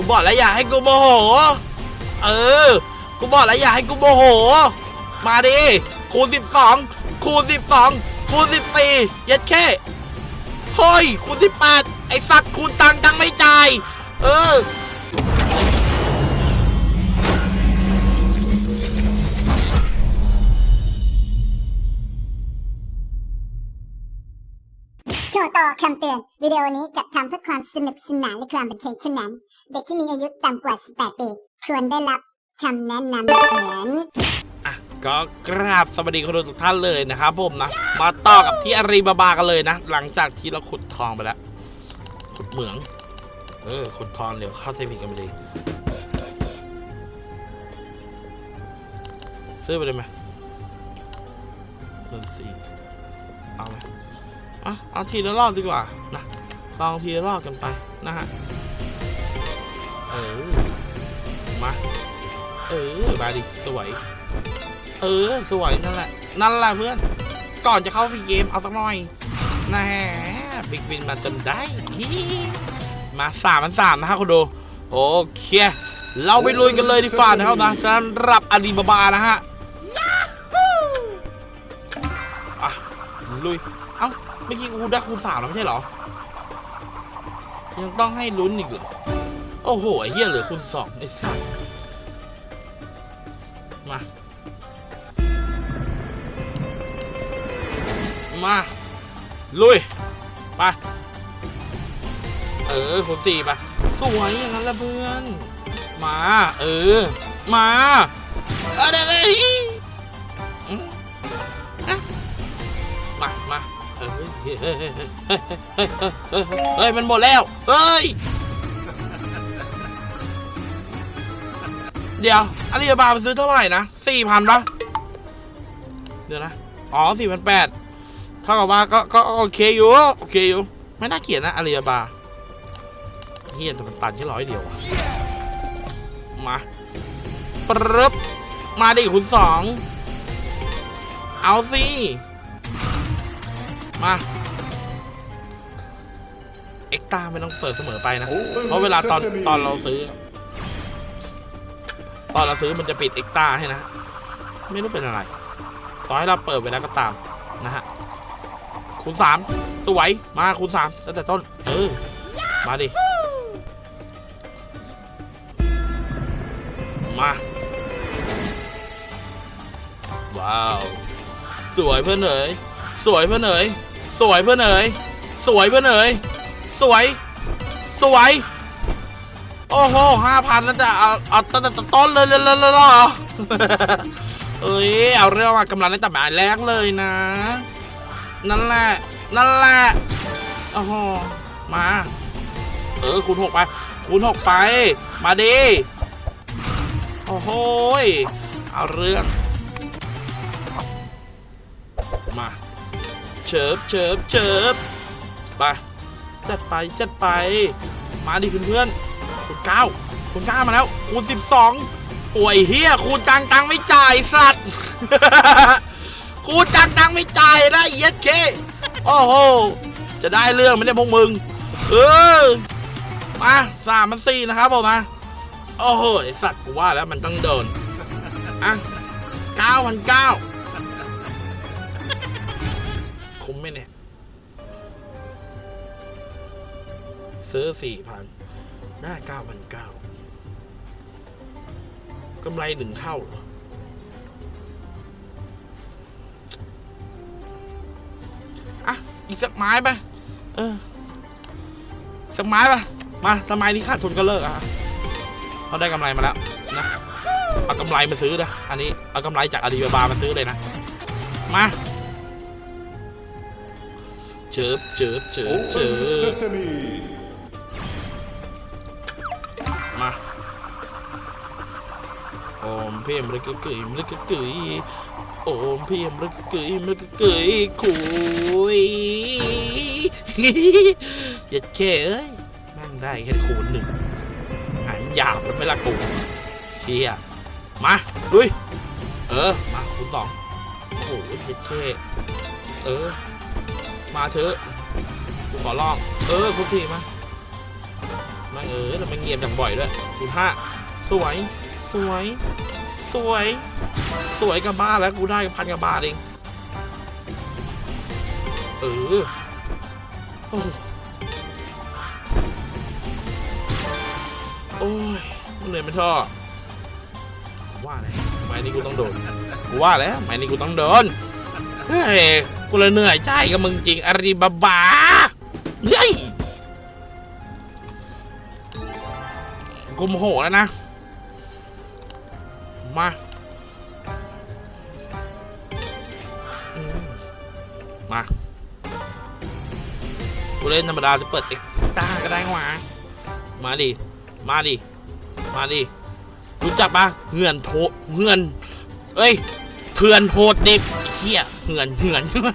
กูบอกแล้วอย่าให้กูโมโห เออ กูบอกแล้วอย่าให้กูโมโห มาดิคูณสิบสองคูณสิบสองคูณสิบสี่ยัดแค่เฮ้ยคูณสิบแปดไอ้สัตว์คูณตังค์ตังไม่จ่าย เออ อคำเตือน วิดีโอนี้จัดทำเพื่อความสนุกสนานและความบันเทิงเท่านั้น เด็กที่มีอายุต่ำกว่า 18 ปี ควรได้รับคำแนะนำแผนอะก็กราบสวัสดีคนดูทุกท่านเลยนะครับผมนะ มาต่อกับที่อารีบาบากันเลยนะ หลังจากที่เราขุดทองไปแล้ว ขุดเหมือง เออ ขุดทองเดี๋ยวเข้าใจผิดกันไปเลยซื้อไปเลยไหมเงินสี่เอาไหม อะเอาทีละรอบดีกว่านะลองทีละรอบกันไปนะฮะเออมาเออมาดิสวย เออ สวย นั่นแหละ นั่นแหละเพื่อน ก่อนจะเข้าฟรีเกม เอาสักหน่อยนะฮะบิ๊กวินมาจนได้ มาสามพันสามนะฮะคุณดู โอเค เราไปลุยกันเลยดีฟ่านะครับนะสำหรับอาลีบาบานะฮะ อะ ลุย เมื่อกี้กูได้คูณสามแล้วไม่ใช่เหรอ ยังต้องให้ลุ้นอีกเหรอ โอ้โหไอ้เหี้ยเหลือคูณสองไอ้สัสมา มา ลุย ไป เออคนสี่ไป สวยอย่างนั้นละเพื่อน มา เออ มาเออเดี๋ยวยวอืมมา มา เฮ้ยมันหมดแล้ว เฮ้ย เดี๋ยวอาลีบาบามันซื้อเท่าไหร่นะสี่พันปะเดี๋ยวนะ อ๋อสี่พันแปดเท่ากับว่าก็ก็โอเคอยู่โอเคอยู่ ไม่น่าเกลียดนะอารีบาบาเฮียแต่มันตันแค่ร้อยเดียวมาปรึบมาดิคุณสอง เอาสิ มาเอ็กตาไม่ต้องเปิดเสมอไปนะ เพราะเวลาตอนตอนเราซื้อ ตอนเราซื้อมันจะปิดเอ็กตาให้นะ ไม่รู้เป็นอะไร ต่อให้เราเปิดไปแล้วก็ตามนะฮะคูณสามสวยมาคูณสามตั้งแต่ต้น เออ มาดิ มา ว้าว สวยเพื่อนเอ๋ยสวยเพื่อนเอ๋ย สวยเพื่อนเอ๋ยสวยเพื่อนเอ๋ยสวย สวย โอ้โหห้าพันแล้วจะเอาเอาตั้งแต่ต้นเลยเลยเลยเลยเหรอเอ้ยเอาเรื่องมากำลังตั้แต่หมายแรกเลยนะ นั่นแหละ นั่นแหละโอ้โหมา เออคูณหกไปคูณหกไป มาดิโอ้โหเอาเรื่อง มา เฉิบเฉิบเฉิบไปจัดไปจัดไป มาดิเพื่อนๆคูณเก้าคูณเก้ามาแล้ว คูณสิบสองป่วยเฮียคูณจังตังไม่จ่ายสัตว์คูณจังตังไม่จ่ายนะเย็ดเคโอ้โหจะได้เรื่องไม่ได้พวกมึง เออมาสามมันสี่นะครับผมนะโอ้โหไอสัตว์กูว่าแล้วมันต้องโดนอะเก้าพันเก้า ซื้อสี่พันได้เก้าพันเก้ากำไรหนึ่งเท่าเหรออะ อีกสักไม้ไปเออ สักไม้ไปมาทำไมที่ขาดทุนก็เลิกอะเขาได้กำไรมาแล้วนะเอากำไรมาซื้อนะอันนี้เอากำไรจากอาลีบาบามาซื้อเลยนะ มาเจิบเจิบเจิบเจิ Open บ รึกกึ๋ยคุยอย่าแค่เอ้ยแม่งได้แค่คูณหนึ่งอ่านหยาบแล้วไม่ละกูเชียมาลุยเออ มาคูณสองโอ้โหเย็ดเช่เออ มาเถอะกูขอลอง เออคูณสี่มามมาเออแล้วมันเงียบอย่างบ่อยด้วยคูณห้าสวย สวย สวย สวยกับบ้าแล้วกูได้พันกับบาทเอง เออโอ้โอ้ยมันเหนื่อยไม่ท่อว่าแล้วไม้นี้กูต้องโดน กูว่าแล้วไม้นี้กูต้องโดน เฮ้ย กูเลยเหนื่อยใจกับมึงจริงอารีบาบาเฮ้ยกูโมโหแล้วนะ มามากูเล่นธรรมดาจะเปิดเอ็กซ์ต้าก็ได้วะมาดิ มาดิ มาดิ รู้จักปะเหื่อนโทเหื่อน เอ้ยเถื่อนโหดดิบเฮียเหื่อนเหื่อนเหื่อน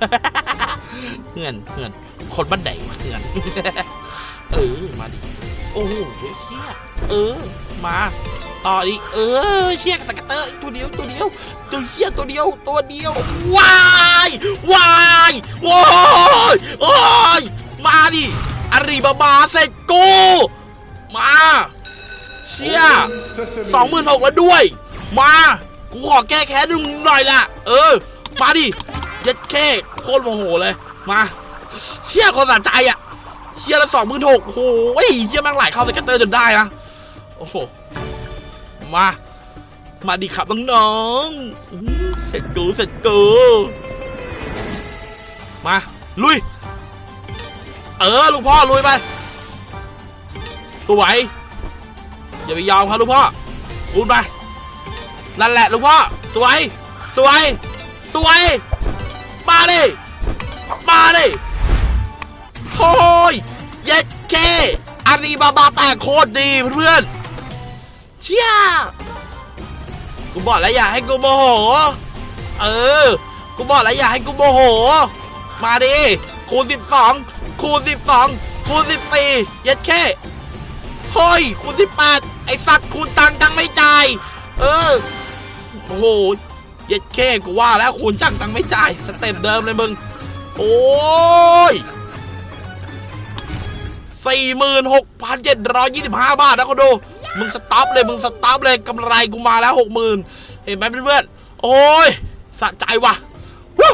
เหื่อน คนบ้านไหนวะเหื่อน เออ มาดิ โอ้โหเชี่ยเออ มา ต่อดิเออเชี่ยสกัตเตอร์ตัวเดียวตัวเดียวตัวเฮียตัวเดียวตัวเดียววายวายว้ายโอ้ยมาดิอารีบาบาเสร็จกูมาเชี่ยสองหมื่นหกแล้วด้วย มากูขอแก้แค้นมึงหน่อยละเออ มาดิเย็ดแค่โคตรโมโหเลยมาเชี่ยคนสะใจอะเชี่ยละสองหมื่นหกโอ้โหเชี่ยแม่งไหลเข้าสแกตเตอร์จนได้นะโอ้โห มา มาดิครับน้องๆเสร็จกูเสร็จกูมา ลุย เออลูกพ่อลุยไป สวยอย่าไปยอมครับลูกพ่อคูณไป นั่นแหละลูกพ่อ สวย สวย สวย มาดิมาดิโอ้ย เย็ดเคอารีบาบาแตกโคตรดีเพื่อนๆ เชี่ยกูบอกแล้วอย่าให้กูโมโห เออ กูบอกแล้วอย่าให้กูโมโห มาดิ คูณสิบสอง คูณสิบสอง คูณสิบสี่เย็ดเคเฮ้ย คูณที่แปดไอสัตว์คูณตังตังไม่จ่าย เออ โอ้โห เย็ดแค่กูว่าแล้วคูณจังตังไม่จ่าย สเต็ปเดิมเลยมึง โอ้ยสี่หมื่นหกพันเจ็ดร้อยยี่สิบห้าบาทนะคนดู มึงสต็อปเลยมึงสต็อปเลยกำไรกูมาแล้วหกหมื่นเห็นไหมเพื่อนๆโอ้ยสะใจว่ะวู้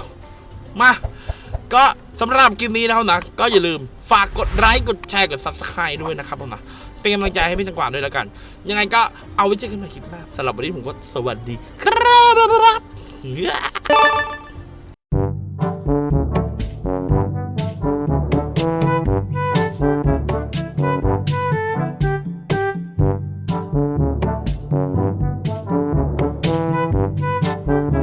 มา ก็สำหรับคลิปนี้นะครับนะ ก็อย่าลืมฝากกดไลค์กดแชร์กด subscribe ด้วยนะครับผมนะเป็นกำลังใจให้พี่ตังกวาด้วยแล้วกัน ยังไงก็เอาไว้เจอกันใหม่คลิปหน้าสำหรับวันนี้ผมก็สวัสดี ครับ